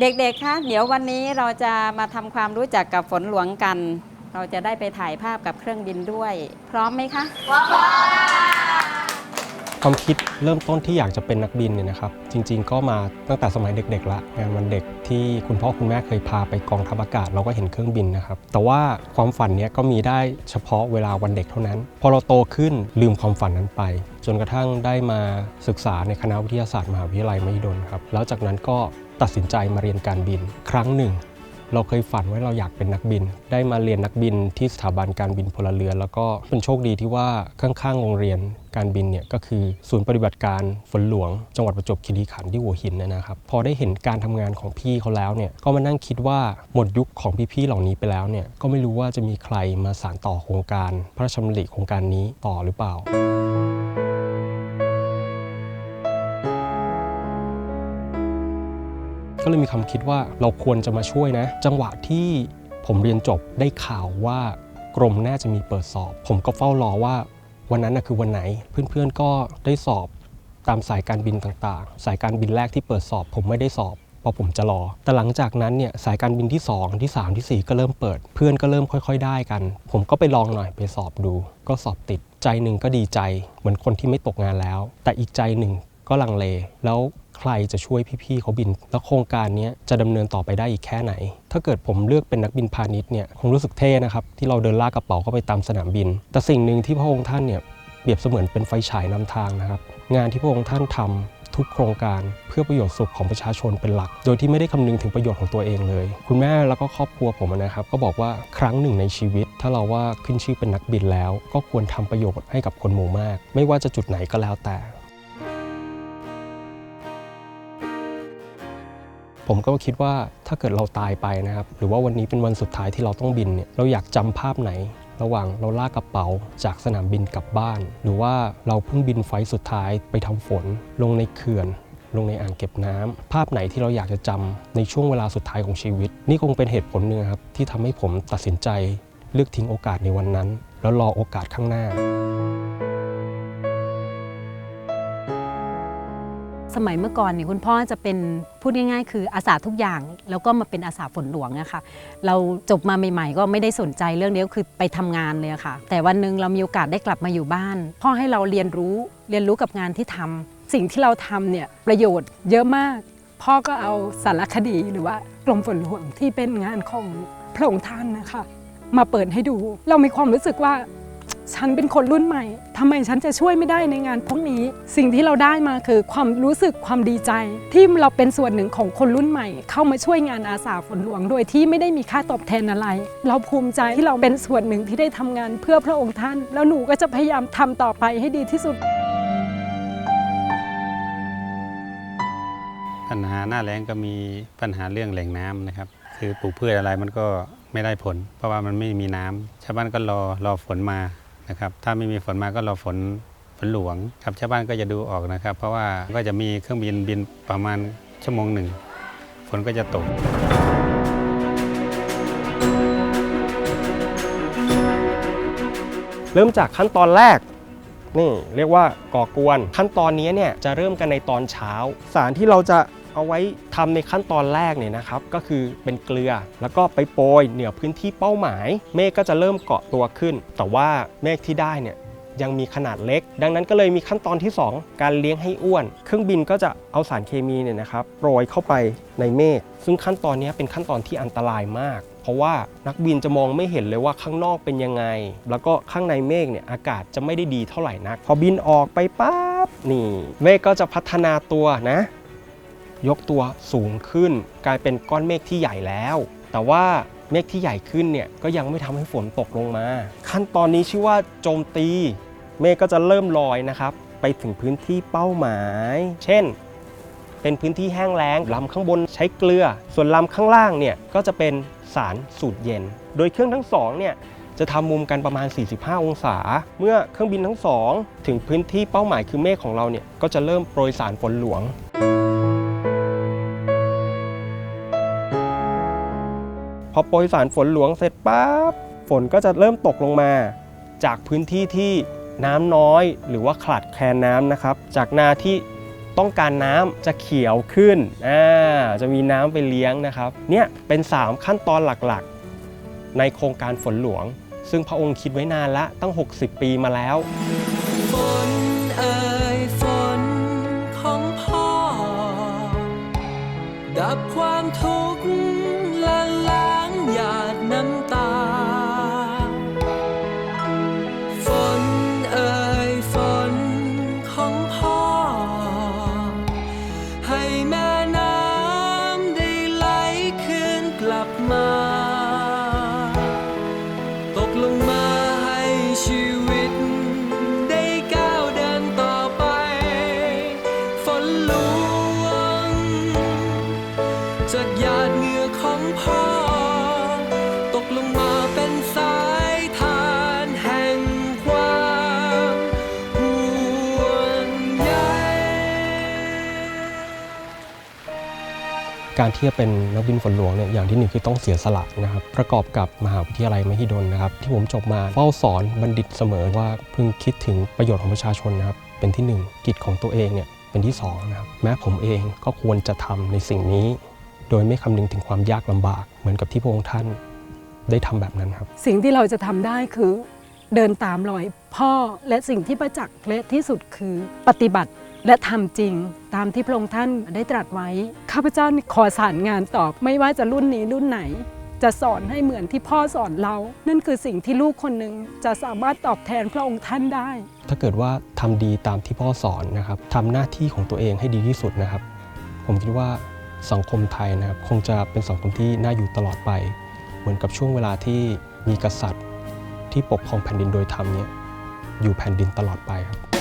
เด็กๆ คะเดี๋ยววันนี้เราจะมาทำความรู้จักกับฝนหลวงกัน เราจะได้ไปถ่ายภาพกับเครื่องบินด้วย พร้อมไหมคะ พร้อมความคิดเริ่มต้นที่อยากจะเป็นนักบินเนี่ยนะครับ จริงๆ ก็มาตั้งแต่สมัยเด็กๆละงานวันเด็กที่คุณพ่อคุณแม่เคยพาไปกองทัพอากาศเราก็เห็นเครื่องบินนะครับ แต่ว่าความฝันเนี้ยก็มีได้เฉพาะเวลาวันเด็กเท่านั้น พอเราโตขึ้นลืมความฝันนั้นไป จนกระทั่งได้มาศึกษาในคณะวิทยาศาสตร์มหาวิทยาลัยมหิดลครับแล้วจากนั้นก็ตัดสินใจมาเรียนการบิน ครั้งหนึ่ง เราเคยฝันว่าเราอยากเป็นนักบิน ได้มาเรียนนักบินที่สถาบันการบินพลเรือน แล้วก็เป็นโชคดีที่ว่าข้างๆโรงเรียนการบินเนี่ยก็คือศูนย์ปฏิบัติการฝนหลวง จังหวัดประจวบคีรีขันธ์ที่หัวหินนะครับ พอได้เห็นการทำงานของพี่เขาแล้วเนี่ยก็มานั่งคิดว่าหมดยุคของพี่ๆเหล่านี้ไปแล้วเนี่ยก็ไม่รู้ว่าจะมีใครมาสานต่อโครงการ พระราชดำริโครงการนี้ต่อหรือเปล่า ก็เลยมีความคิดว่าเราควรจะมาช่วยนะ จังหวะที่ผมเรียนจบได้ข่าวว่ากรมน่าจะมีเปิดสอบ ผมก็เฝ้ารอว่าวันนั้นนะคือวันไหน เพื่อนๆก็ได้สอบตามสายการบินต่างๆ สายการบินแรกที่เปิดสอบ ผมไม่ได้สอบเพราะผมจะรอ แต่หลังจากนั้นเนี่ยสายการบินที่ 2 ที่ 3ทีสี่ 4 ก็เริ่มเปิด เพื่อนก็เริ่มค่อย ๆ ได้กัน ผมก็ไปลองหน่อยไปสอบดู ก็สอบติดใจหนึ่งก็ดีใจ เหมือนคนที่ไม่ตกงานแล้ว แต่อีกใจหนึ่งก็ลังเล แล้ว ใครจะช่วยพี่ๆเขาบิน แล้วโครงการนี้จะดำเนินต่อไปได้อีกแค่ไหน ถ้าเกิดผมเลือกเป็นนักบินพาณิชย์เนี่ยคงรู้สึกเท่นะครับที่เราเดินลากกระเป๋าเข้าไปตามสนามบิน แต่สิ่งหนึ่งที่พระองค์ท่านเนี่ยเปรียบเสมือนเป็นไฟฉายนำทางนะครับงานที่พระองค์ท่านทำทุกโครงการเพื่อประโยชน์สุขของประชาชนเป็นหลัก โดยที่ไม่ได้คำนึงถึงประโยชน์ของตัวเองเลย คุณแม่แล้วก็ครอบครัวผมนะครับ ก็บอกว่าครั้งหนึ่งในชีวิต ถ้าเราว่าขึ้นชื่อเป็นนักบินแล้ว ก็ควรทำประโยชน์ให้กับคนหมู่มาก ไม่ว่าจะจุดไหนก็แล้วแต่ ผมก็คิดว่าถ้าเกิดเราตายไปนะครับ หรือว่าวันนี้เป็นวันสุดท้ายที่เราต้องบินเนี่ยเราอยากจำภาพไหน ระหว่างเราลากกระเป๋าจากสนามบินกลับบ้าน หรือว่าเราเพิ่งบินไฟสุดท้ายไปทำฝน ลงในเขื่อน ลงในอ่างเก็บน้ำภาพไหนที่เราอยากจะจำในช่วงเวลาสุดท้ายของชีวิต นี่คงเป็นเหตุผลหนึ่งครับที่ทำให้ผมตัดสินใจเลือกทิ้งโอกาสในวันนั้น แล้วรอโอกาสข้างหน้า สมัยเมื่อก่อนเนี่ยคุณพ่อจะเป็นพูดง่ายๆ คืออาสาทุกอย่าง แล้วก็มาเป็นอาสาฝนหลวงอะค่ะเราจบมาใหม่ๆ ก็ไม่ได้สนใจเรื่องนี้ก็คือไปทำงานเลยะค่ะ แต่วันหนึ่งเรามีโอกาสได้กลับมาอยู่บ้าน พ่อให้เราเรียนรู้เรียนรู้กับงานที่ทำสิ่งที่เราทำเนี่ยประโยชน์เยอะมาก พ่อก็เอาสารคดีหรือว่ากรมฝนหลวงที่เป็นงานของพระองค์ท่านนะคะมาเปิดให้ดู เรามีความรู้สึกว่า ฉันเป็นคนรุ่นใหม่ทำไมฉันจะช่วยไม่ได้ในงานพวกนี้ สิ่งที่เราได้มาคือความรู้สึกความดีใจ ที่เราเป็นส่วนหนึ่งของคนรุ่นใหม่ เข้ามาช่วยงานอาสาฝนหลวง โดยที่ไม่ได้มีค่าตอบแทนอะไร เราภูมิใจที่เราเป็นส่วนหนึ่งที่ได้ทำงานเพื่อพระองค์ท่าน แล้วหนูก็จะพยายามทำต่อไปให้ดีที่สุด ปัญหาหน้าแล้งก็มีปัญหาเรื่องแหล่งน้ำนะครับ คือปลูกพืชอะไรมันก็ไม่ได้ผล เพราะว่ามันไม่มีน้ำชาวบ้านก็รอรอฝนมา นะครับถ้าไม่มีฝนมาก็รอฝนฝนหลวงครับชาวบ้านก็จะดูออกนะครับ เพราะว่าก็จะมีเครื่องบินบินประมาณชั่วโมงหนึ่งฝนก็จะตกเริ่มจากขั้นตอนแรก นี่เรียกว่าก่อกวน ขั้นตอนนี้เนี่ยจะเริ่มกันในตอนเช้า สารที่เราจะ เอาไว้ทำในขั้นตอนแรกเนี่ยนะครับ ก็คือเป็นเกลือแล้วก็ไปโปรยเหนือพื้นที่เป้าหมาย เมฆก็จะเริ่มเกาะตัวขึ้น แต่ว่าเมฆที่ได้เนี่ยยังมีขนาดเล็ก ดังนั้นก็เลยมีขั้นตอนที่ 2 การเลี้ยงให้อ้วน เครื่องบินก็จะเอาสารเคมีเนี่ยนะครับโปรยเข้าไปในเมฆซึ่งขั้นตอนนี้เป็นขั้นตอนที่อันตรายมาก เพราะว่านักบินจะมองไม่เห็นเลยว่าข้างนอกเป็นยังไง แล้วก็ข้างในเมฆเนี่ยอากาศจะไม่ได้ดีเท่าไหร่นัก พอบินออกไปปั๊บนี่เมฆก็จะพัฒนาตัวนะ ยกตัวสูงขึ้น กลายเป็นก้อนเมฆที่ใหญ่แล้ว แต่ว่าเมฆที่ใหญ่ขึ้นเนี่ยก็ยังไม่ทำให้ฝนตกลงมา ขั้นตอนนี้ชื่อว่าโจมตี เมฆก็จะเริ่มลอยนะครับ ไปถึงพื้นที่เป้าหมาย เช่น เป็นพื้นที่แห้งแล้งลำข้างบนใช้เกลือ ส่วนลำข้างล่างเนี่ยก็จะเป็นสารสูตรเย็น โดยเครื่องทั้งสองเนี่ยจะทำมุมกันประมาณ 45 องศา เมื่อเครื่องบินทั้งสองถึงพื้นที่เป้าหมายคือเมฆของเราเนี่ยก็จะเริ่มโปรยสารฝนหลวง พอโปรยสารฝนหลวงเสร็จปั๊บฝนก็จะเริ่มตกลงมา จากพื้นที่ที่น้ำน้อยหรือว่าขาดแคลนน้ำนะครับ จากนาที่ต้องการน้ำจะเขียวขึ้นอ่าจะมีน้ำไปเลี้ยงนะครับ เนี่ยเป็น 3 ขั้นตอนหลักๆ ในโครงการฝนหลวง ซึ่งพระองค์คิดไว้นานละตั้ง 60 ปีมาแล้วฝนเอ่ยฝนของพ่อ ดับความทุกข์ละลา มา ตกลงมาให้ชีวิต ได้ก้าวเดินต่อไป ฝนหลวงจากหยาดเหงื่อของพ่อ การที่จะเป็นนักบินฝนหลวงเนี่ยอย่างที่หนึ่งคือต้องเสียสละนะครับประกอบกับมหาวิทยาลัยมหิดลนะครับ ที่ผมจบมาเฝ้าสอนบัณฑิตเสมอว่าพึงคิดถึงประโยชน์ของประชาชนนะครับเป็นที่หนึ่งกิจของตัวเองเนี่ยเป็นที่สองนะครับแม้ผมเองก็ควรจะทำในสิ่งนี้ โดยไม่คำนึงถึงความยากลำบากเหมือนกับที่พระองค์ท่านได้ทำแบบนั้นครับ สิ่งที่เราจะทำได้คือเดินตามรอยพ่อและสิ่งที่ประจักษ์และที่สุดคือปฏิบัติ และทำจริงตามที่พระองค์ท่านได้ตรัสไว้ ข้าพเจ้าขอสารงานตอบ ไม่ว่าจะรุ่นนี้รุ่นไหน จะสอนให้เหมือนที่พ่อสอนเรา นั่นคือสิ่งที่ลูกคนหนึ่งจะสามารถตอบแทนพระองค์ท่านได้ ถ้าเกิดว่าทำดีตามที่พ่อสอนนะครับทำหน้าที่ของตัวเองให้ดีที่สุดนะครับ ผมคิดว่าสังคมไทยนะครับคงจะเป็นสังคมที่น่าอยู่ตลอดไป เหมือนกับช่วงเวลาที่มีกษัตริย์ ที่ปกครองแผ่นดินโดยธรรมเนี่ยอยู่แผ่นดินตลอดไปครับ